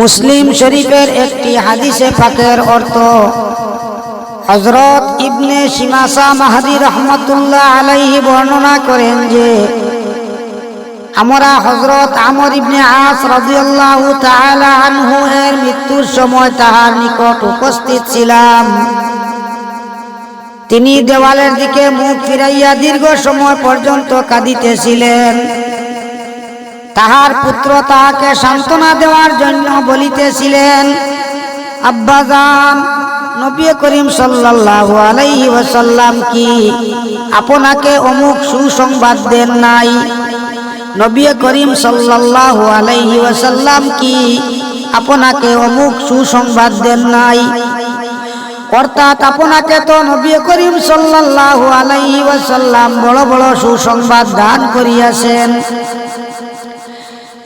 মুসলিম শরীফের একটি হাদিসে পাকের অর্থ হজরত ইবনে সিমাসা মাহাদি রহমতুল্লাহ আলাইহি বর্ণনা করেন যে, আমরা হজরত আমর ইবনে আস রাদিয়াল্লাহু তাআলা আনহু এর মৃত্যুর সময় তাহার নিকট উপস্থিত ছিলাম। তিনি দেওয়ালের দিকে মুখ ফিরাইয়া দীর্ঘ সময় পর্যন্ত কাঁদিতেছিলেন। তাহার পুত্র তাহাকে সান্ত্বনা দেওয়ার জন্য বলিতেছিলেন আব্বাজান নবী করিম সাল্লাল্লাহু আলাইহি ওয়াসাল্লাম কি আপনাকে অমুক সুসংবাদ দেন নাই? নবী করিম সাল্লাল্লাহু আলাইহি ওয়াসাল্লাম কি আপনাকে অমুক সুসংবাদ দেন নাই? অর্থাৎ আপনাকে তো নবী করিম সাল্লাল্লাহু আলাইহি ওয়াসাল্লাম বড় বড় সুসংবাদ দান করিয়াছেন।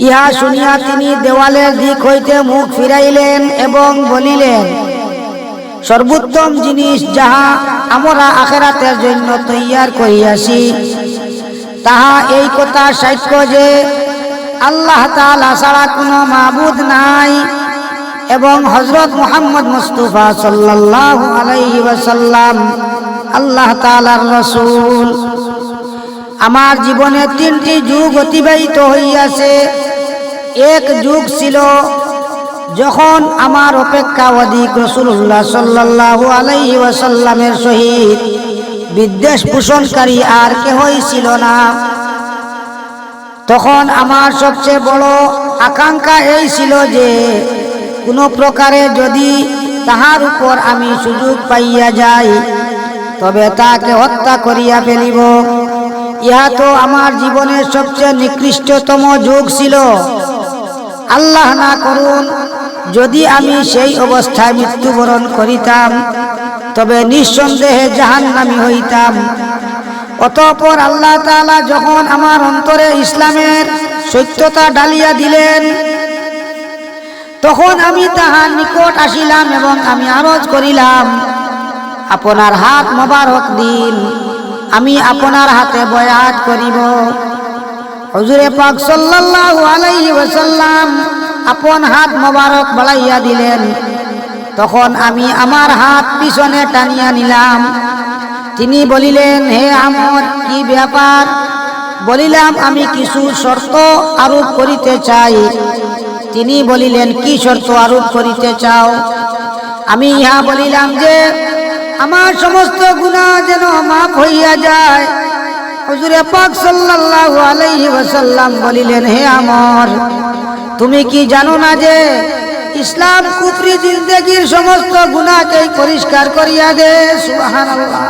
ইহা শুনিয়া তিনি দেওয়ালের দিক হইতে মুখ ফিরাইলেন এবং বলিলেন, সর্বোত্তম জিনিস যাহা আমরা আখেরাতের জন্য তৈয়ার করিয়াছি, তাহা এই কথা সাক্ষ্য যে আল্লাহ তালা ছাড়া কোনো মাবুদ নাই এবং হজরত মোহাম্মদ মুস্তফা সাল্লাল্লাহু আলাইহি ওয়াসাল্লাম আল্লাহ তাআলার রাসূল। আমার জীবনে তিনটি যুগ অতিবাহিত হইয়াছে। এক যুগ ছিল যখন আমার অপেক্ষা অধিক রসুল্লাহ সাল্লাল্লাহু আলাইহি ওয়াসাল্লামের সহিত বিদ্বেষ পোষণকারী আর কেহই ছিল না। তখন আমার সবচেয়ে বড় আকাঙ্ক্ষা এই ছিল যে কোনো প্রকারে যদি তাহার উপর আমি সুযোগ পাইয়া যাই, তবে তাকে হত্যা করিয়া ফেলিব। ইহা তো আমার জীবনের সবচেয়ে নিকৃষ্টতম যুগ ছিল। আল্লাহ না করুন, যদি আমি সেই অবস্থায় মৃত্যুবরণ করিতাম, তবে নিঃসন্দেহে জাহান্নামি হইতাম। অতঃপর আল্লাহ তাআলা যখন আমার অন্তরে ইসলামের সত্যতা ডালিয়া দিলেন, তখন আমি তাহার নিকট আসিলাম এবং আমি আরজ করিলাম, আপনার হাত মোবারক দিন, আমি আপনার হাতে বয়াত করিব। হজুরে পাক সাল্লাল্লাহু ওয়াসাল্লাম আপন হাত মোবারক বাড়াইয়া দিলেন। তখন আমি আমার হাত পিছনে টানিয়া নিলাম। তিনি বলিলেন, হে আমর, কি ব্যাপার? বলিলাম, আমি কিছু শর্ত আরোপ করিতে চাই। তিনি বলিলেন, কি শর্ত আরোপ করিতে চাও? আমি ইহা বলিলাম যে, আমার সমস্ত গুণা যেন মাফ হইয়া যায়। হুজুরে পাক সাল্লাল্লাহু আলাইহি ওয়াসাল্লাম বলিলেন, হে আমর, তুমি কি জানো না যে ইসলাম কুফরি জিন্দেগির সমস্ত গুনাহকে পরিষ্কার করিয়া দে? সুবহানাল্লাহ।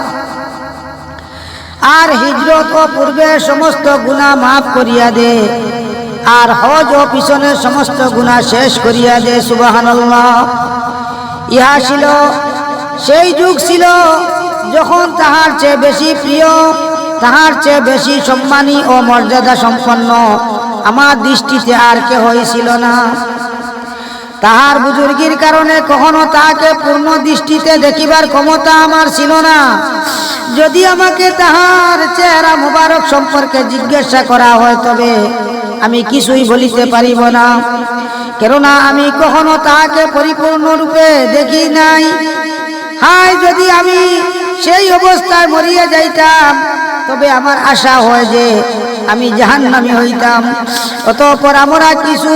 আর হিজরত ও পূর্বে সমস্ত গুনাহ মাফ করিয়া দে। আর হজ ও পিছনের সমস্ত গুনাহ শেষ করিয়া দে, সুবহানাল্লাহ। ইহা ছিল, সেই যুগ ছিল যখন তাহার চেয়ে বেশি প্রিয় তাহার চেয়ে বেশি সম্মানী ও মর্যাদা সম্পন্ন। আমার দৃষ্টিতে আর কেহ ছিল না। তাহার বুজুর্গির কারণে কখনো তাহাকে পূর্ণ দৃষ্টিতে দেখিবার ক্ষমতা আমার ছিল না। যদি আমাকে তাহার চেহারা মুবারক সম্পর্কে জিজ্ঞাসা করা হয়, তবে আমি কিছুই বলিতে পারিব না। কেননা আমি কখনো তাহাকে পরিপূর্ণরূপে দেখি নাই। হায়, যদি আমি সেই অবস্থায় মরিয়া যাইতাম তবে আমার আশা হয় যে আমি জাহান্নামি হইতাম। অতঃপর আমরা কিছু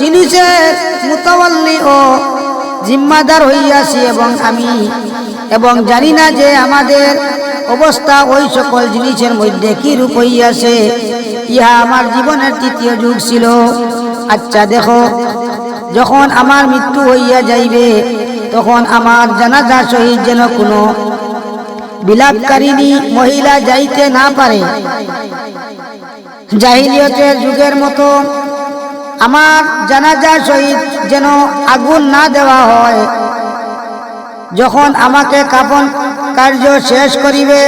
জিনিসের মুতাওয়াল্লি ও জিম্মাদার হইয়াছি এবং আমি এবং জানি না যে আমাদের অবস্থা ওই সকল জিনিসের মধ্যে কি রূপ হইয়াছে। ইহা আমার জীবনের তৃতীয় যুগ ছিল। আচ্ছা দেখো, যখন আমার মৃত্যু হইয়া যাইবে, তখন আমার জানাজা সহিত যেন কোনো বিলাপকারিণী মহিলা যাইতে না পারে। জাহিলিয়তের যুগের মতো আমার জানাজা সহিত যেন আগুন না দেওয়া হয়। যখন আমাকে কাপন কার্য শেষ করিবে,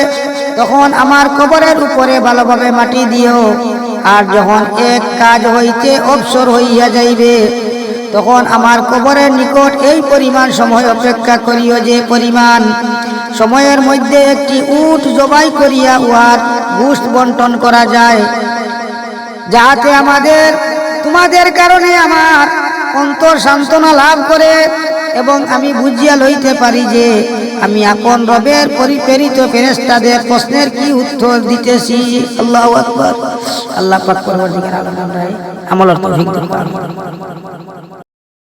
তখন আমার কবরের উপরে ভালোভাবে মাটি দিও। আর যখন এক কাজ হইতে অবসর হইয়া যাইবে, তখন আমার কবরের নিকট এই পরিমাণ সময় অপেক্ষা করিও যে পরিমাণ। সময়ের মধ্যে একটি উট জবাই করিয়া উহার ঘুষ বন্টন করা যায়। যাহাতে আমাদের, তোমাদের কারণে আমার অন্তর সান্ত্বনা লাভ করে এবং আমি বুঝিয়া লইতে পারি যে আমি আপন রবের পরিপ্রেরিত ফেরেস্তাদের প্রশ্নের কি উত্তর দিতেছি। আল্লাহ আল্লাহ করুন।